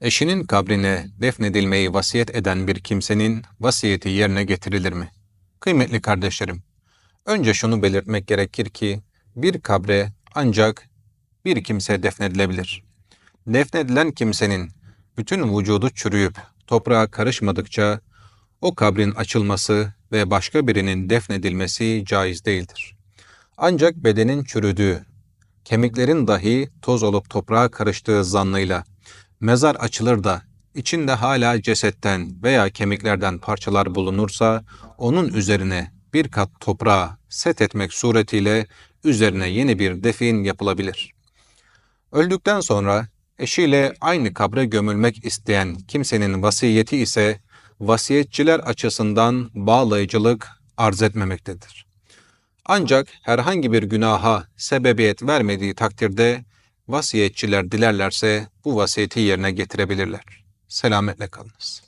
Eşinin kabrine defnedilmeyi vasiyet eden bir kimsenin vasiyeti yerine getirilir mi? Kıymetli kardeşlerim, önce şunu belirtmek gerekir ki bir kabre ancak bir kimse defnedilebilir. Defnedilen kimsenin bütün vücudu çürüyüp toprağa karışmadıkça o kabrin açılması ve başka birinin defnedilmesi caiz değildir. Ancak bedenin çürüdüğü, kemiklerin dahi toz olup toprağa karıştığı zannıyla mezar açılır da içinde hala cesetten veya kemiklerden parçalar bulunursa onun üzerine bir kat toprağa set etmek suretiyle üzerine yeni bir defin yapılabilir. Öldükten sonra eşiyle aynı kabre gömülmek isteyen kimsenin vasiyeti ise vasiyetçiler açısından bağlayıcılık arz etmemektedir. Ancak herhangi bir günaha sebebiyet vermediği takdirde Vasiyetçiler dilerlerse bu vasiyeti yerine getirebilirler. Selametle kalınız.